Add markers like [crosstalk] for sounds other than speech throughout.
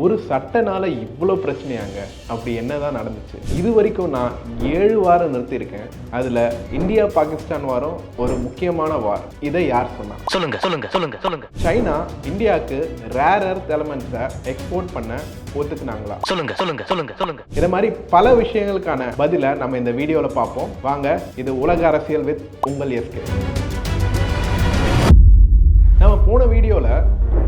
ஒரு சட்டனால இவ்வளோ பிரச்சனையாங்க? அப்படி என்னதான் நடந்துச்சு? இது வரைக்கும் நான் ஏழு வாரம் நிறுத்தியிருக்கேன். அதில் இந்தியா பாகிஸ்தான் வாரம் ஒரு முக்கியமான வார் இதை யார் சொன்னா? சொல்லுங்க சொல்லுங்க சொல்லுங்க சொல்லுங்க. சைனா இந்தியாவுக்கு ரேர் எர்த் எலமெண்ட்ஸை எக்ஸ்போர்ட் பண்ண ஒத்துக்குனாங்களா? சொல்லுங்க சொல்லுங்க சொல்லுங்க சொல்லுங்க. இதை மாதிரி பல விஷயங்களுக்கான பதிலை நம்ம இந்த வீடியோவில் பார்ப்போம். வாங்க இது உலக அரசியல் வித் உங்கள் எஸ்கே நம்ம போன வீடியோவில்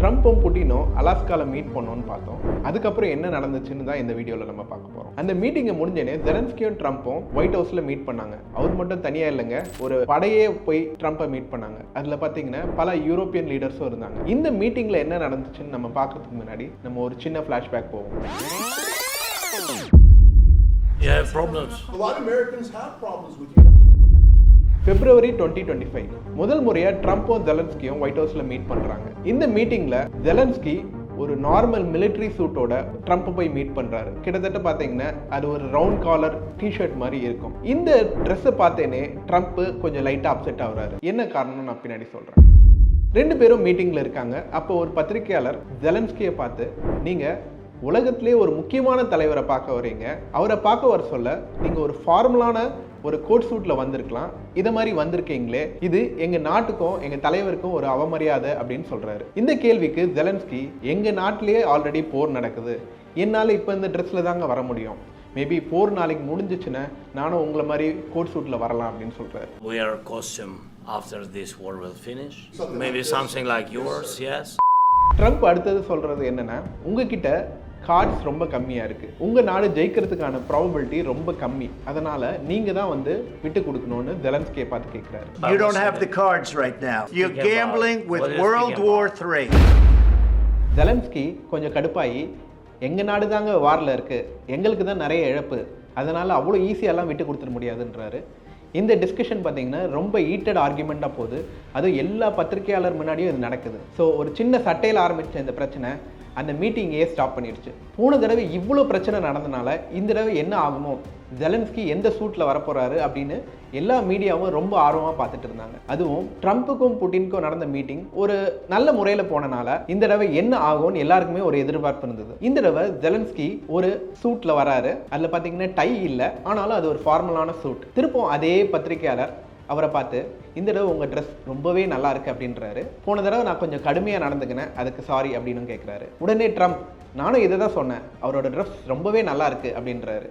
ட்ரம்ப்பும் புட்டினும் அலாஸ்காவில் மீட் பண்ணோம்னு பார்த்தோம். அதுக்கப்புறம் என்ன நடந்துச்சுன்னு தான் இந்த வீடியோவில் நம்ம பார்க்க போகிறோம் அந்த மீட்டிங்கை முடிஞ்சனே ஜெலன்ஸ்கியும் ட்ரம்ப்பும் ஒயிட் ஹவுஸில் மீட் பண்ணாங்க. அவர் மட்டும் தனியாக இல்லைங்க ஒரு படையே போய் ட்ரம்ப்பை மீட் பண்ணாங்க. அதில் பார்த்தீங்கன்னா பல யூரோப்பியன் லீடர்ஸும் இருந்தாங்க. இந்த மீட்டிங்கில் என்ன நடந்துச்சுன்னு நம்ம பார்க்கறதுக்கு முன்னாடி நம்ம ஒரு சின்ன ஃப்ளாஷ்பேக் போவோம். Have problems. A lot of Americans have problems with you. February twenty twenty five முதல் முறையாக ட்ரம்ப்பும் ஜெலன்ஸ்கியும் ஒயிட் ஹவுஸில் மீட் பண்ணுறாங்க இந்த மீட்டிங்கில் ஜெலன்ஸ்கி ஒரு நார்மல் மிலிட்ரி சூட்டோட ட்ரம்ப் போய் மீட் பண்ணுறாரு கிட்டத்தட்ட பார்த்தீங்கன்னா அது ஒரு ரவுண்ட் காலர் டிஷர்ட் மாதிரி இருக்கும். இந்த ட்ரெஸ்ஸை பார்த்தேனே ட்ரம்ப் கொஞ்சம் லைட்டாக அப்செட் ஆகுறாரு. என்ன காரணம் நான் பின்னாடி சொல்கிறேன் ரெண்டு பேரும் மீட்டிங்கில் இருக்காங்க. அப்போ ஒரு பத்திரிக்கையாளர் ஜெலன்ஸ்கியை பார்த்து நீங்கள் உலகத்திலே ஒரு முக்கியமான தலைவரை பார்க்க வரீங்க அவரை பார்க்க வர சொல்ல நீங்கள் ஒரு ஃபார்மலான ஒரு கோட் சூட்டில் வந்திருக்கலாம். இதை மாதிரி வந்திருக்கீங்களே. இது எங்கள் நாட்டுக்கும் எங்கள் தலைவருக்கும் ஒரு அவமரியாதை அப்படின்னு சொல்கிறாரு இந்த கேள்விக்கு ஜெலன்ஸ்கி எங்கள் நாட்டிலேயே ஆல்ரெடி போர் நடக்குது. என்னால் இப்போ இந்த ட்ரெஸ்ஸில் தாங்க வர முடியும். மேபி போர் நாளைக்கு முடிஞ்சிச்சுன்னா நானும் உங்களை மாதிரி கோட் சூட்டில் வரலாம் அப்படின்னு சொல்கிறாரு Wear costume after this war will finish. Maybe something like yours, yes. Trump அடுத்தது சொல்றது என்னன்னா உங்ககிட்ட கார்ட்ஸ் ரொம்ப கம்மியாக இருக்கு. உங்க நாடு ஜெயிக்கிறதுக்கான ப்ராபபிலிட்டி ரொம்ப கம்மி. அதனால நீங்க தான் வந்து விட்டு கொடுக்கணும்னு ஜெலன்ஸ்கியை பார்த்து கேட்குறாரு You don't have the cards right now. You're gambling with World War about? III. Zelensky கொஞ்சம் கடுப்பாகி எங்க நாடு தாங்க வாரில் இருக்கு. எங்களுக்கு தான் நிறைய இழப்பு. அதனால அவ்வளோ ஈஸியாலாம் விட்டு கொடுத்துட முடியாதுன்றாரு. இந்த டிஸ்கஷன் பார்த்தீங்கன்னா ரொம்ப ஈட்டட் ஆர்குமெண்ட்டாக போகுது. அதுவும் எல்லா பத்திரிகையாளர் முன்னாடியும் இது நடக்குது. ஸோ ஒரு சின்ன சட்டையில் ஆரம்பித்த இந்த பிரச்சனை அந்த மீட்டிங்கையே ஸ்டாப் பண்ணிடுச்சு. போன தடவை இவ்வளோ பிரச்சனை நடந்தனால இந்த தடவை என்ன ஆகுமோ? ஜெலன்ஸ்கி எந்த சூட்டில் வரப்போகிறாரு அப்படின்னு எல்லா மீடியாவும் ரொம்ப ஆர்வமாக பார்த்துட்டு இருந்தாங்க. அதுவும் ட்ரம்ப்புக்கும் புட்டினுக்கும் நடந்த மீட்டிங் ஒரு நல்ல முறையில் போனனால இந்த தடவை என்ன ஆகும்னு எல்லாருக்குமே ஒரு எதிர்பார்ப்பு இருந்தது. இந்த தடவை ஜெலன்ஸ்கி ஒரு சூட்டில் வராரு. அதில் பார்த்தீங்கன்னா டை இல்லை. ஆனாலும் அது ஒரு ஃபார்மலான சூட் திருப்பம் அதே பத்திரிகையாளர் அவரை பார்த்து இந்த தடவை உங்கள் ட்ரெஸ் ரொம்பவே நல்லா இருக்கு அப்படின்றாரு. போன தடவை நான் கொஞ்சம் கடுமையாக நடந்துக்கினேன். அதுக்கு சாரி அப்படின்னு கேட்குறாரு உடனே ட்ரம்ப் நானும் இதை தான் சொன்னேன். அவரோட ட்ரெஸ் ரொம்பவே நல்லா இருக்கு அப்படின்றாரு.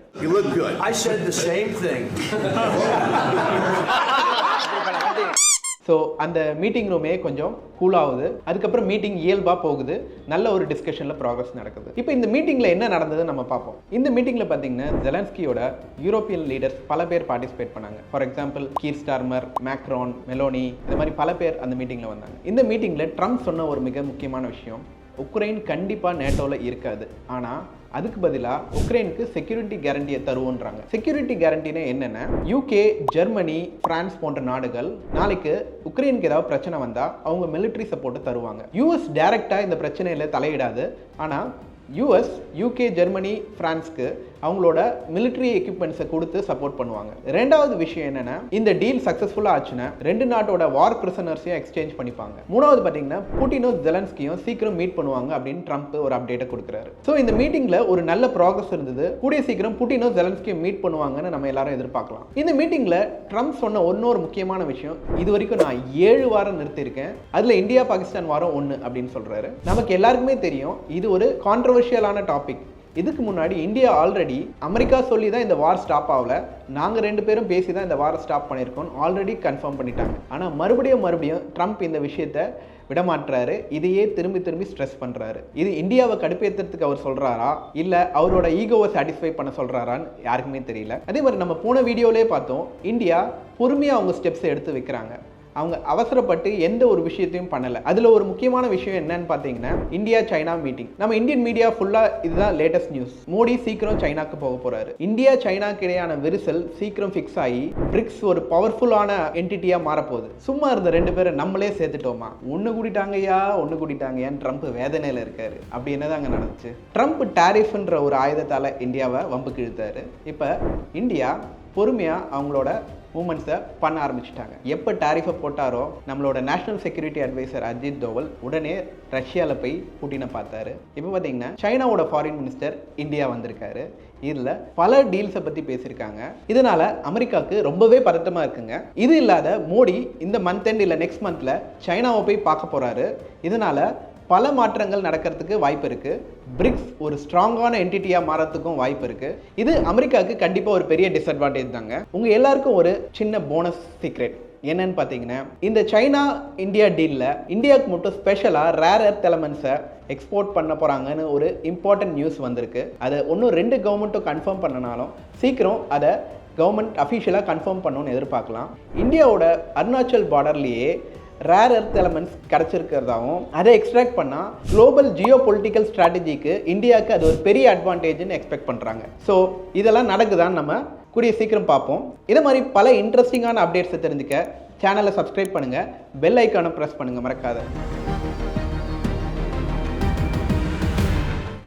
I said the same thing. [laughs] So அந்த மீட்டிங் ரூமே கொஞ்சம் கூல் ஆகுது. அதுக்கப்புறம் மீட்டிங் இயல்பாக போகுது. நல்ல ஒரு டிஸ்கஷனில் ப்ராக்ரஸ் நடக்குது. இப்போ இந்த மீட்டிங்கில் என்ன நடந்தது நம்ம பார்ப்போம். இந்த மீட்டிங்கில் பார்த்தீங்கன்னா ஜெலன்ஸ்கியோட யூரோப்பியன் லீடர்ஸ் பல பேர் பார்ட்டிசிபேட் பண்ணாங்க. For example Keir Starmer Macron Meloni இந்த மாதிரி பல பேர் அந்த மீட்டிங்கில் வந்தாங்க. இந்த மீட்டிங்கில் ட்ரம்ப் சொன்ன ஒரு மிக முக்கியமான விஷயம் உக்ரைன் கண்டிப்பாக நேட்டோவில் இருக்காது. ஆனால் அதுக்கு பதிலாக உக்ரைனுக்கு செக்யூரிட்டி கேரண்டியை தருவோன்றாங்க. செக்யூரிட்டி கேரண்டினா என்னென்ன யூகே ஜெர்மனி பிரான்ஸ் போன்ற நாடுகள் நாளைக்கு உக்ரைனுக்கு ஏதாவது பிரச்சனை வந்தால் அவங்க மிலிட்ரி சப்போர்ட்டு தருவாங்க. யூஎஸ் டைரெக்டாக இந்த பிரச்சனையில் தலையிடாது. ஆனால் யூஎஸ் யூகே ஜெர்மனி ஃப்ரான்ஸ்க்கு அவங்களோட மிலிட்ரி எக்யூப்மெண்ட்ஸை கொடுத்து சப்போர்ட் பண்ணுவாங்க. ரெண்டாவது விஷயம் என்னென்னா இந்த டீல் சக்ஸஸ்ஃபுல்லாக ஆச்சுன்னா ரெண்டு நாட்டோட வார் பிரிசனர்ஸையும் எக்ஸ்சேஞ்ச் பண்ணிப்பாங்க. மூணாவது பார்த்தீங்கன்னா புட்டினும் ஜெலன்ஸ்கியும் சீக்கிரம் மீட் பண்ணுவாங்க அப்படின்னு ட்ரம்ப் ஒரு அப்டேட்டை கொடுக்குறாரு. ஸோ இந்த மீட்டிங்கில் ஒரு நல்ல ப்ராக்ரஸ் இருந்தது. கூடிய சீக்கிரம் புட்டினும் ஜெலன்ஸ்கியும் மீட் பண்ணுவாங்கன்னு நம்ம எல்லாரும் எதிர்பார்க்கலாம். இந்த மீட்டிங்கில் ட்ரம்ப் சொன்ன இன்னொரு முக்கியமான விஷயம் இது வரைக்கும் நான் ஏழு வாரம் நிறுத்தியிருக்கேன். அதில் இந்தியா பாகிஸ்தான் வாரம் ஒன்று அப்படின்னு சொல்கிறாரு நமக்கு எல்லாருக்குமே தெரியும் இது ஒரு கான்ட்ரவர்ஷியலான டாபிக் இதுக்கு முன்னாடி இந்தியா ஆல்ரெடி அமெரிக்கா சொல்லி தான் இந்த வார் ஸ்டாப் ஆகல. நாங்கள் ரெண்டு பேரும் பேசி தான் இந்த வாரை ஸ்டாப் பண்ணியிருக்கோம் ஆல்ரெடி கன்ஃபார்ம் பண்ணிட்டாங்க. ஆனால் மறுபடியும் மறுபடியும் ட்ரம்ப் இந்த விஷயத்தை விடமாட்டுறாரு இதையே திரும்பி திரும்பி ஸ்ட்ரெஸ் பண்ணுறாரு இது இந்தியாவை கடுப்பேற்றுறதுக்கு அவர் சொல்கிறாரா இல்லை அவரோட ஈகோவை சாட்டிஸ்ஃபை பண்ண சொல்கிறாரான்னு யாருக்குமே தெரியல. அதே மாதிரி நம்ம போன வீடியோவிலே பார்த்தோம். இந்தியா பொறுமையாக அவங்க ஸ்டெப்ஸை எடுத்து வைக்கிறாங்க. அவங்க அவசரப்பட்டு எந்த ஒரு விஷயத்தையும் பண்ணலை. அதில் ஒரு முக்கியமான விஷயம் என்னன்னு பார்த்தீங்கன்னா இந்தியா சைனா மீட்டிங் நம்ம இந்தியன் மீடியா ஃபுல்லாக இதுதான் லேட்டஸ்ட் நியூஸ் மோடி சீக்கிரம் சைனாக்கு போக போகிறாரு இந்தியா சைனாக்கு இடையான விரிசல் சீக்கிரம் ஃபிக்ஸ் ஆகி பிரிக்ஸ் ஒரு பவர்ஃபுல்லான என்டிட்டியாக மாறப்போகுது. சும்மா இருந்த ரெண்டு பேரை நம்மளே சேர்த்துட்டோமா? ஒன்று கூட்டிட்டாங்கய்யா ஒன்று கூட்டிட்டாங்கயான்னு ட்ரம்ப் வேதனையில் இருக்காரு? அப்படி என்னதாங்க நடந்துச்சு? ட்ரம்ப் டேரிஃப்ன்ற ஒரு ஆயுதத்தால் இந்தியாவை வம்புக்கு இழுத்தாரு. இப்போ இந்தியா பொறுமையாக அவங்களோட மூமெண்ட்ஸை பண்ண ஆரம்பிச்சிட்டாங்க. எப்போ டாரிஃபை போட்டாரோ நம்மளோட national security advisor Ajit Doval உடனே ரஷ்யாவில் போய் புட்டினை பார்த்தாரு. இப்போ பார்த்தீங்கன்னா சைனாவோட ஃபாரின் மினிஸ்டர் இந்தியா வந்திருக்காரு. இதில் பல டீல்ஸை பற்றி பேசியிருக்காங்க. இதனால அமெரிக்காவுக்கு ரொம்பவே பதட்டமாக இருக்குங்க. இது இல்லாத மோடி இந்த மந்த் எண்ட் இல்லை நெக்ஸ்ட் மந்தில் சைனாவை போய் பார்க்க போகிறாரு இதனால பல மாற்றங்கள் நடக்கிறதுக்கு வாய்ப்பு இருக்குது பிரிக்ஸ் ஒரு ஸ்ட்ராங்கான என்டிட்டியாக மாறத்துக்கும் வாய்ப்பு இருக்குது இது அமெரிக்காவுக்கு கண்டிப்பாக ஒரு பெரிய டிஸ்அட்வான்டேஜ் தாங்க. உங்கள் எல்லாருக்கும் ஒரு சின்ன போனஸ் சீக்ரெட் என்னன்னு பார்த்தீங்கன்னா இந்த சைனா இந்தியா டீலில் இந்தியாவுக்கு மட்டும் ஸ்பெஷலாக ரேர் எர்த் எலமெண்ட்ஸை எக்ஸ்போர்ட் பண்ண போகிறாங்கன்னு ஒரு இம்பார்ட்டன்ட் நியூஸ் வந்திருக்கு. அதை ஒன்றும் ரெண்டு கவர்மெண்ட்டும் கன்ஃபார்ம் பண்ணனாலும் சீக்கிரம் அதை கவர்மெண்ட் அஃபிஷியலாக கன்ஃபார்ம் பண்ணணும்னு எதிர்பார்க்கலாம். இந்தியாவோட அருணாச்சல் பார்டர்லேயே ரேர் எர்த் எலமெண்ட்ஸ் கிடச்சிருக்கிறதாவும் அதை எக்ஸ்ட்ராக்ட் பண்ணால் குளோபல் ஜியோ பொலிட்டிக்கல் ஸ்ட்ராட்டஜிக்கு இந்தியாவுக்கு அது ஒரு பெரிய அட்வான்டேஜ்னு எக்ஸ்பெக்ட் பண்ணுறாங்க ஸோ இதெல்லாம் நடக்குதான்னு நம்ம கூடிய சீக்கிரம் பார்ப்போம். இதே மாதிரி பல இன்ட்ரெஸ்டிங்கான அப்டேட்ஸை தெரிஞ்சுக்க சேனலை சப்ஸ்கிரைப் பண்ணுங்கள் பெல் ஐக்கானை ப்ரெஸ் பண்ணுங்கள் மறக்காத.